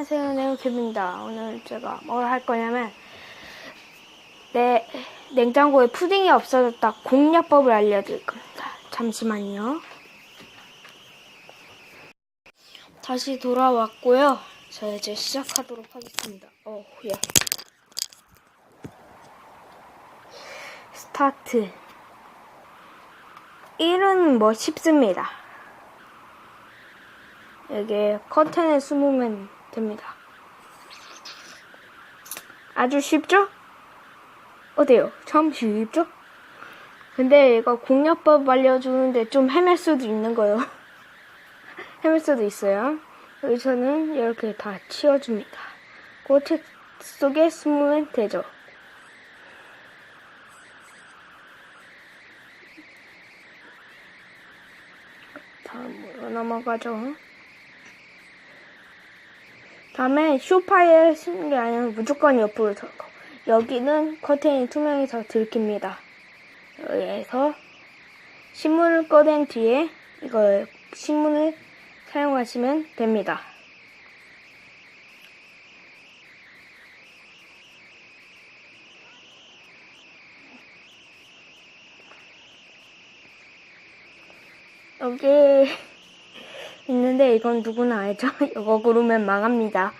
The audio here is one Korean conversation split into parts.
안녕하세요 네오캡입니다. 오늘 제가 뭘 할 거냐면 내 냉장고에 푸딩이 없어졌다 공략법을 알려드릴 겁니다. 잠시만요. 다시 돌아왔고요. 자 이제 시작하도록 하겠습니다. 어 야. 스타트. 1은 뭐 쉽습니다. 여기 커튼에 숨으면 됩니다. 아주 쉽죠? 어때요? 참 쉽죠? 근데 이거 공략법 알려주는데 좀 헤맬 수도 있는 거예요. 헤맬 수도 있어요. 여기서는 이렇게 다 치워줍니다. 코트 속에 숨으면 되죠. 다음으로 넘어가죠. 다음에 쇼파에 쓰는 게 아니라 무조건 옆으로 들고 여기는 커튼이 투명해서 들킵니다. 여기에서 신문을 꺼낸 뒤에 이걸 신문을 사용하시면 됩니다. 여기 있는데 이건 누구나 알죠? 이거 고르면 망합니다.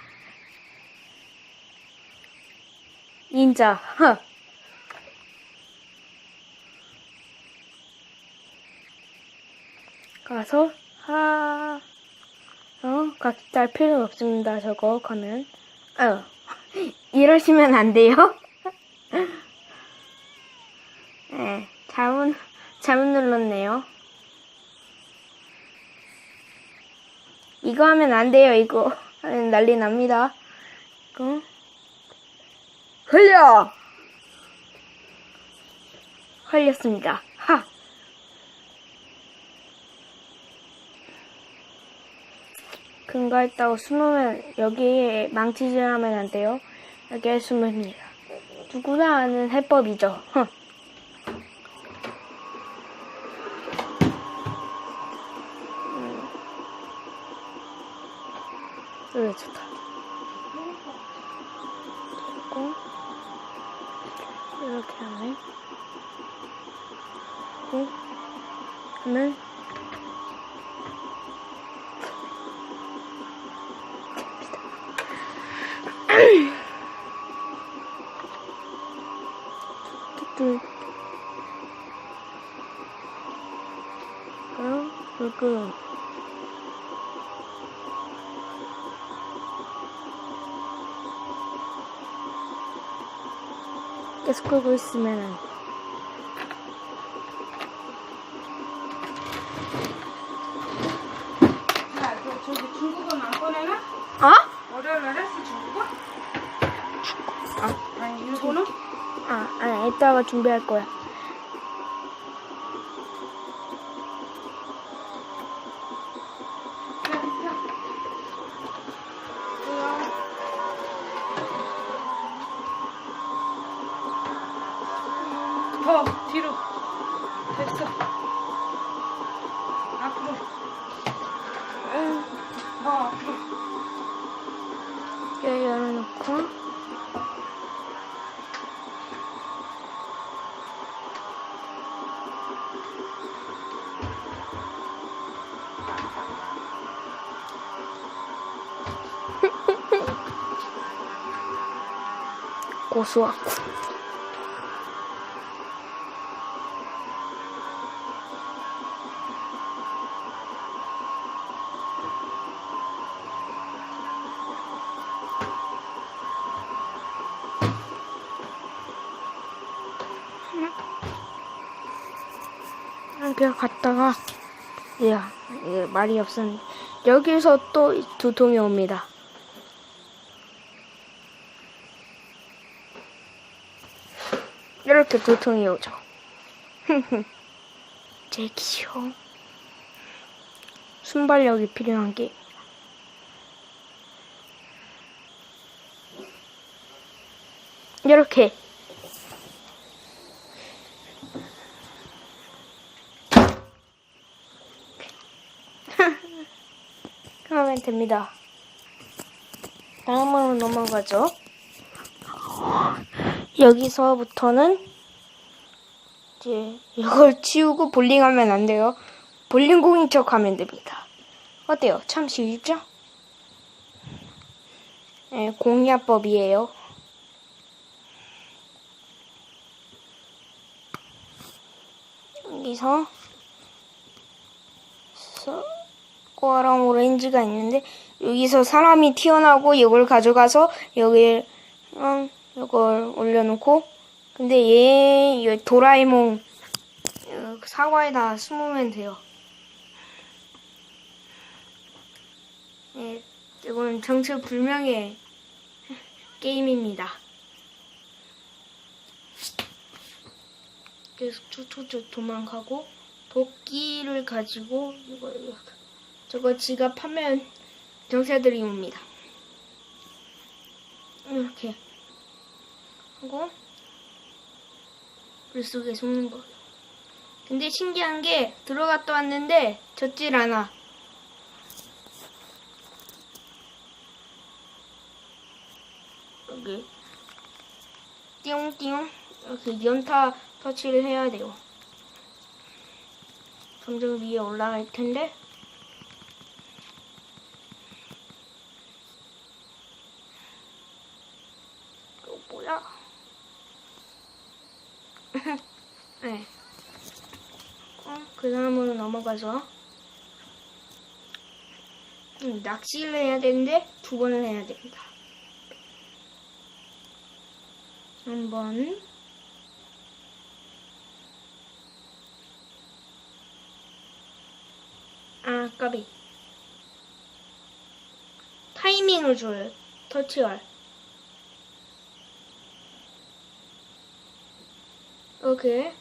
인자. 허. 가서 하. 어, 각달 필요 없습니다. 저거 가면. 어. 이러시면 안 돼요. 네, 잘못 잘못 눌렀네요. 이거 하면 안 돼요, 이거. 하면 난리 납니다. 이거. 흘려! 흘렸습니다. 하! 근거했다고 숨으면, 여기에 망치질 하면 안 돼요. 여기에 숨습니다. 누구나 아는 해법이죠. 흥. 여기 좋다. 됐고, 이렇게 하면, 고 하면, 뚜뚜. 그럼. 계속 끄고 있으면 야, 저, 저기 중국어는 안 꺼내나? 어? 월요일 날 했어, 중국어? 아, 아니, 일본어? 아, 아니 이따가 준비할 거야. 더 뒤로. 됐어. 앞으로. 더 앞으로. 여기 열어놓고 고소 그냥 갔다가 야 이게 말이 없었는데 여기서 또 두통이 옵니다. 이렇게 두통이 오죠. 제기쇼 순발력이 필요한 게 이렇게 하면 됩니다. 다음으로 넘어가죠. 여기서부터는 이제 이걸 치우고 볼링하면 안 돼요. 볼링공인 척 하면 됩니다. 어때요? 참 쉽죠? 네, 공야법이에요. 여기서 거랑 오렌지가 있는데 여기서 사람이 튀어나오고 이걸 가져가서 여기에 음, 이걸 올려놓고 근데 얘, 얘 도라에몽 어, 사과에다 숨으면 돼요. 예, 이건 정체 불명의 게임입니다. 계속 툭툭툭 도망가고 도끼를 가지고 이거 이거 저거 지갑하면 경찰들이 옵니다. 이렇게 하고 물속에 숨는 거예요. 근데 신기한 게 들어갔다 왔는데 젖질 않아. 여기 띠용띠용 이렇게 연타 터치를 해야 돼요. 점점 위에 올라갈 텐데 이거 뭐야? 네. 어, 그 다음으로 넘어가서 음, 낚시를 해야 되는데 두 번을 해야 됩니다. 한 번, 아, 까비. 타이밍을 줘요. 터치할. 오케이.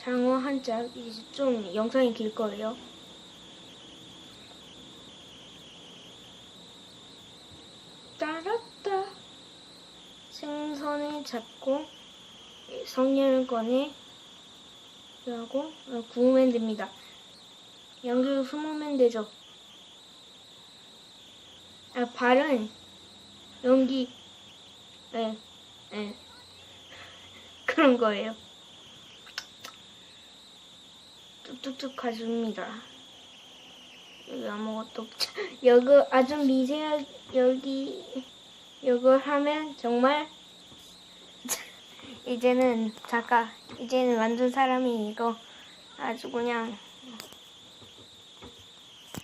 장어 한 짝. 이제 좀 영상이 길 거예요. 따랐다. 생선을 잡고 성냥을 꺼내 하고 어, 구우면 됩니다. 연기로 숨으면 되죠. 아, 발은 연기, 네, 네. 그런 거예요. 뚝뚝뚝 가줍니다. 여기 아무것도 없죠. 여기 아주 미세한, 여기, 이걸 하면 정말, 이제는, 잠깐, 이제는 완전 사람이 이거 아주 그냥,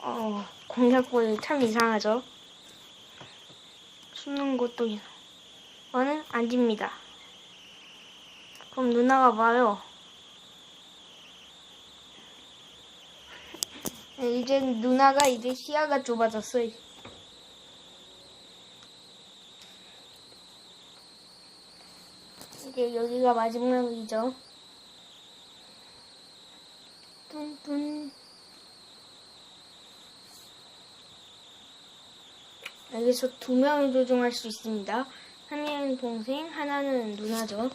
어, 공략법이 참 이상하죠? 숨는 것도 이상. 저는 앉습니다. 그럼 누나가 봐요. 이제 누나가 이제 시야가 좁아졌어요. 이제 여기가 마지막이죠. 뚠뚠. 여기서 두 명을 조종할 수 있습니다. 한 명은 동생, 하나는 누나죠.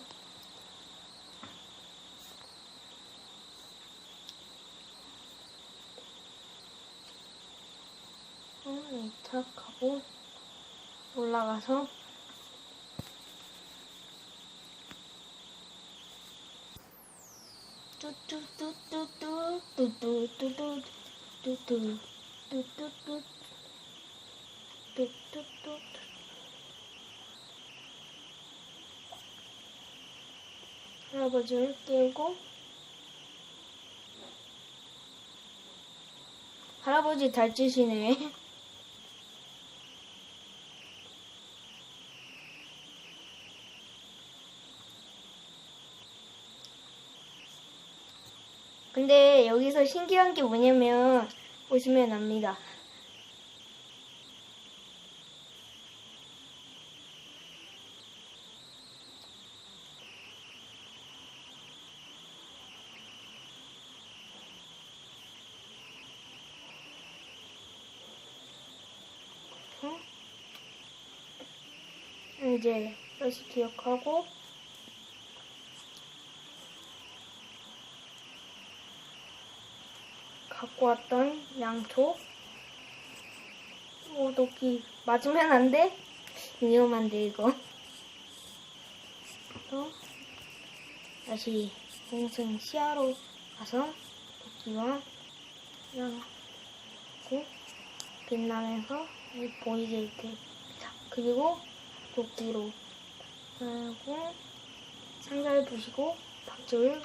어, 탁 하고 올라가서 할아버지를 깨우고 할아버지 달짓이네. 여기서 신기한 게 뭐냐면 보시면 압니다. 이제 다시 기억하고 갖고 왔던 양초 오, 도끼. 맞으면 안 돼? 위험한데, 이거. 또, 다시 동승 시야로 가서 도끼와 이렇게 빛나면서 이 보이게 이렇게. 자, 그리고 도끼로 하고 상자를 부시고 박줄로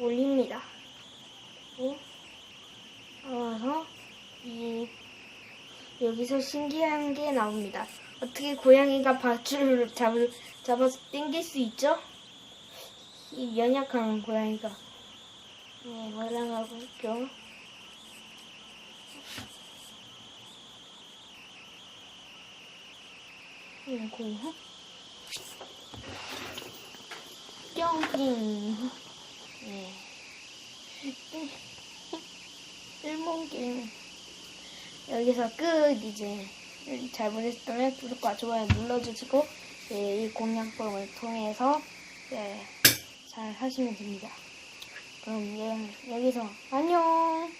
올립니다. 그 나와서 이 여기서 신기한 게 나옵니다. 어떻게 고양이가 밧줄을 잡을, 잡아서 당길 수 있죠? 이 연약한 고양이가 네, 올라가고 있죠. 그리고 뿅빙 네. 일몽길 여기서 끝 이제. 잘 보셨다면 구독과 좋아요 눌러주시고 네, 이 공략법을 통해서 네, 잘 하시면 됩니다. 그럼 예, 여기서 안녕